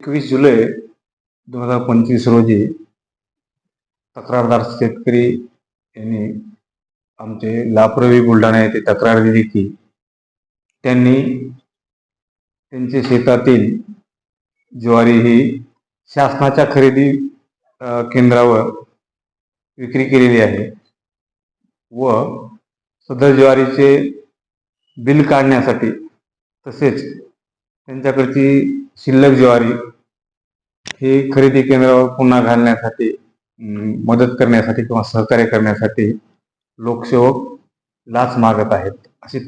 एकवीस जुलै दोन हजार पंचवीस रोजी तक्रारदार शेतकरी यांनी आमचे लापरवी बुलढाणा येथे तक्रार दिली की त्यांनी त्यांच्या शेतातील ज्वारी ही शासनाच्या खरेदी केंद्रावर विक्री केलेली आहे व सदर ज्वारीचे बिल काढण्यासाठी तसेच त्यांच्याकडची शिल्लक ज्वारी हे खरेदी केंद्रावर पुन्हा घालण्यासाठी मदत करण्यासाठी किंवा सहकार्य करण्यासाठी लोकसेवक लाच मागत आहेत अशी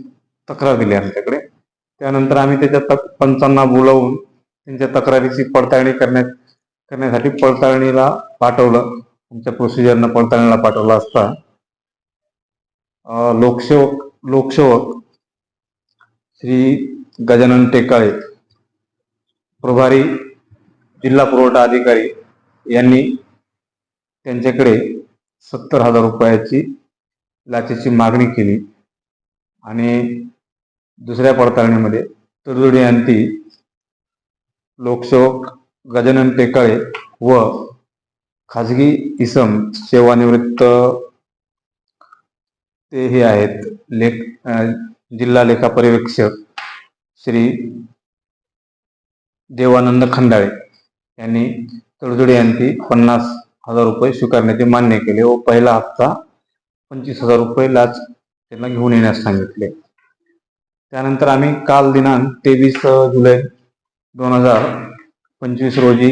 तक्रार दिली आमच्याकडे. त्यानंतर आम्ही त्याच्या तक पंचांना बोलावून त्यांच्या तक्रारीची पडताळणी करण्यात करण्यासाठी पडताळणीला पाठवलं. आमच्या प्रोसिजरनं पडताळणीला पाठवलं असता लोकसेवक लोकसेवक श्री गजानन टेकाळे प्रभारी जिल्हा पुरवठा अधिकारी यांनी त्यांच्याकडे सत्तर हजार रुपयाची लाचेची मागणी केली. आणि दुसऱ्या पडताळणीमध्ये तरदुडी अंती लोकसेवक गजानन टेकाळे व खाजगी इसम सेवानिवृत्त ते हे आहेत. लेख जिल्हा लेखा पर्यवेक्षक श्री देवानंद खंडाळे. यांनी तडजोडी यांनी पन्नास हजार रुपये स्वीकारण्याचे मान्य केले व पहिला हप्ता पंचवीस हजार रुपये लाच त्यांना घेऊन येण्यास सांगितले. त्यानंतर आम्ही काल दिनांक तेवीस जुलै दोन हजार पंचवीस रोजी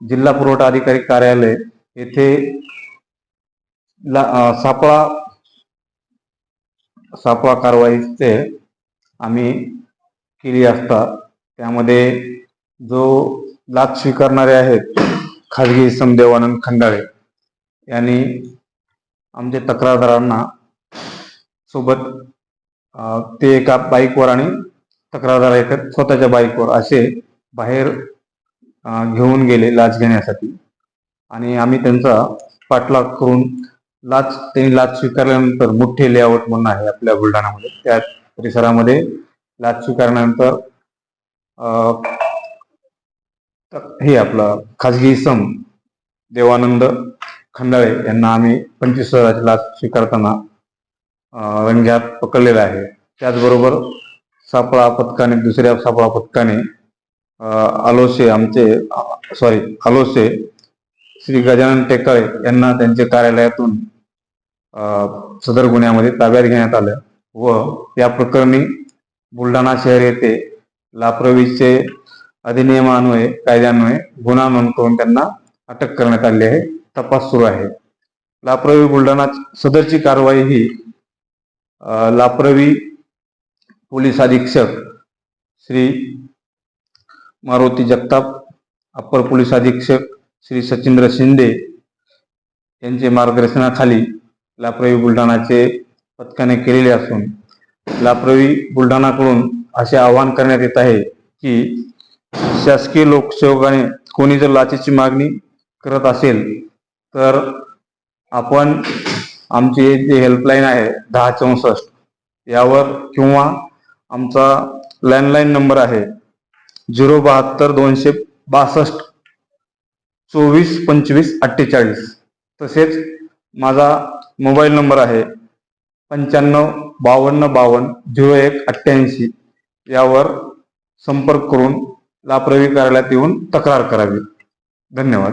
जिल्हा पुरवठा अधिकारी कार्यालय येथे ला सापळा सापळा कारवाईचे आम्ही केली असता त्यामध्ये जो लाच स्वीकारणारे आहेत खाजगी समदेवानंद खंडाळे. यांनी आमच्या तक्रारदारांना सोबत ते एका बाईकवर आणि तक्रारदार येतात स्वतःच्या बाईकवर असे बाहेर घेऊन गेले लाच घेण्यासाठी. आणि आम्ही त्यांचा पाठलाग करून लाच त्यांनी लाच स्वीकारल्यानंतर मुठ्ठे लेआउट म्हणून आहे आपल्या बुलढाणामध्ये त्या परिसरामध्ये लाच स्वीकारल्यानंतर तर हे आपलं खाजगी इसम देवानंद खंडाळे यांना आम्ही पंचवीस हजाराची लाच स्वीकारताना रंग्यात पकडलेला आहे. त्याचबरोबर सापळा पथकाने दुसऱ्या सापळा पथकाने आलोसे आमचे सॉरी आलोसे श्री गजानन टेकाळे यांना त्यांच्या कार्यालयातून सदर गुन्ह्यामध्ये ताब्यात घेण्यात आलं व या प्रकरणी बुलढाणा शहर येथे लाप्रवीचे अधिनियमान्वये कायद्यान्वये गुन्हा नोंद करून त्यांना अटक करण्यात आली आहे. तपास सुरू आहे. लापरवी बुलढाणा सदरची कारवाई ही लापरवी पोलीस अधीक्षक श्री मारुती जगताप अप्पर पोलीस अधीक्षक श्री सचिंद्र शिंदे यांचे मार्गदर्शनाखाली लापरवी बुलढाणाचे पथकाने केलेले असून लापरवी बुलढाणाकडून असे आवाहन करण्यात येत आहे की शासकीय लोकसेवकाने कोणी जर लाचेची मागणी करत असेल तर आपण आमची जे हेल्पलाईन आहे दहा चौसष्ट यावर किंवा आमचा लँडलाईन नंबर आहे झिरो बहात्तर दोनशे बासष्ट चोवीस पंचवीस अठ्ठेचाळीस. तसेच माझा मोबाईल नंबर आहे पंच्याण्णव बावन्न बावन्न झिरो एक अठ्ठ्याऐंशी यावर संपर्क करून लाप्रवी कार्यालयात येऊन तक्रार करावी. धन्यवाद.